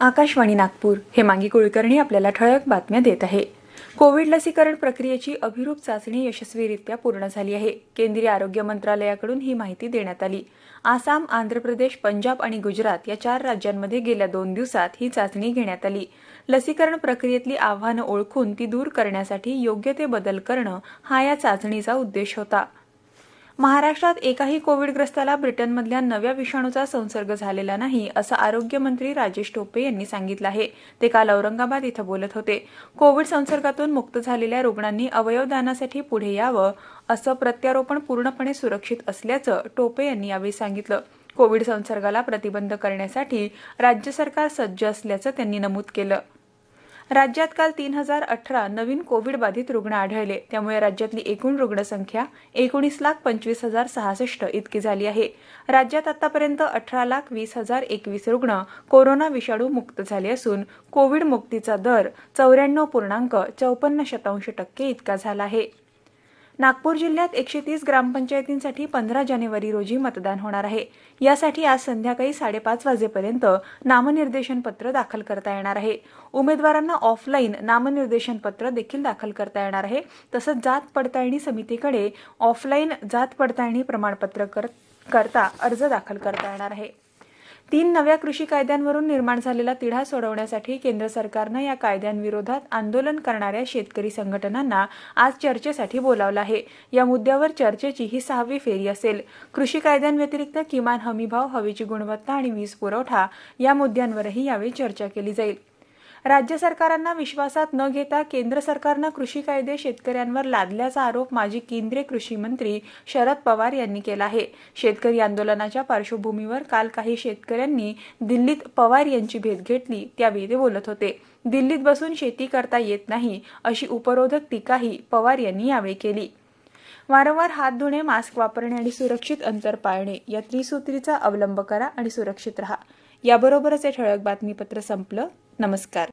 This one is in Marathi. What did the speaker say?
आकाशवाणी नागपूर. हे मांगी कुलकर्णी आपल्याला ठळक बातम्या देत आहे. कोविड लसीकरण प्रक्रियेची अभिरूप चाचणी यशस्वीरित्या पूर्ण झाली आहे. केंद्रीय आरोग्य मंत्रालयाकडून ही माहिती देण्यात आली. आसाम आंध्र प्रदेश पंजाब आणि गुजरात या चार राज्यांमध्ये गेल्या दोन दिवसात ही चाचणी घेण्यात आली. लसीकरण प्रक्रियेतली आव्हानं ओळखून ती दूर करण्यासाठी योग्य ते बदल करणं हा या चाचणीचा उद्देश होता. महाराष्ट्रात एकाही कोविडग्रस्ताला ब्रिटनमधल्या नव्या विषाणूचा संसर्ग झालेला नाही असं आरोग्यमंत्री राजेश टोपे यांनी सांगितलं आहे. ते काल औरंगाबाद इथं बोलत होते. कोविड संसर्गातून मुक्त झालेल्या रुग्णांनी अवयवदानासाठी पुढे यावं असं प्रत्यारोपण पूर्णपणे सुरक्षित असल्याचं टोपे यांनी यावेळी सांगितलं. कोविड संसर्गाला प्रतिबंध करण्यासाठी राज्य सरकार सज्ज असल्याचं त्यांनी नमूद केलं. राज्यात काल तीन हजार अठरा नवीन कोविड बाधित रुग्ण आढळले. त्यामुळे राज्यातली एकूण रुग्णसंख्या एकोणीस लाख पंचवीस हजार सहासष्ट इतकी झाली आहे. राज्यात आतापर्यंत अठरा लाख वीस हजार एकवीस रुग्ण कोरोना विषाणू मुक्त झाले असून कोविड मुक्तीचा दर चौऱ्याण्णव पूर्णांक चौपन्न शतांश टक्के इतका झाला आहे. नागपूर जिल्ह्यात एकशे तीस ग्रामपंचायतींसाठी पंधरा जानेवारी रोजी मतदान होणार आहे. यासाठी आज संध्याकाळी साडेपाच वाजेपर्यंत नामनिर्देशन पत्र दाखल करता येणार आहे. उमेदवारांना ऑफलाईन नामनिर्देशन पत्र देखील दाखल करता येणार आहे. तसंच जात पडताळणी समितीकडे ऑफलाईन जात पडताळणी प्रमाणपत्र कर- करता अर्ज दाखल करता येणार आहे. तीन नव्या कृषी कायद्यांवरून निर्माण झालेला तिढा सोडवण्यासाठी केंद्र सरकारनं या कायद्यांविरोधात आंदोलन करणाऱ्या शेतकरी संघटनांना आज चर्चेसाठी बोलावलं आहे. या मुद्द्यावर चर्चेची ही सहावी फेरी असेल. कृषी कायद्यांव्यतिरिक्त किमान हमीभाव हवेची गुणवत्ता आणि वीज पुरवठा या मुद्द्यांवरही यावेळी चर्चा केली जाईल. राज्य सरकारांना विश्वासात न घेता केंद्र सरकारनं कृषी कायदे शेतकऱ्यांवर लादल्याचा आरोप माजी केंद्रीय कृषी मंत्री शरद पवार यांनी केला आहे. शेतकरी आंदोलनाच्या पार्श्वभूमीवर काल काही शेतकऱ्यांनी दिल्लीत पवार यांची भेट घेतली त्यावेळी ते बोलत होते. दिल्लीत बसून शेती करता येत नाही अशी उपरोधक टीकाही पवार यांनी यावेळी केली. वारंवार हात धुणे मास्क वापरणे आणि सुरक्षित अंतर पाळणे या त्रिसूत्रीचा अवलंब करा आणि सुरक्षित राहा. याबरोबरच हे ठळक बातमीपत्र संपलं. नमस्कार.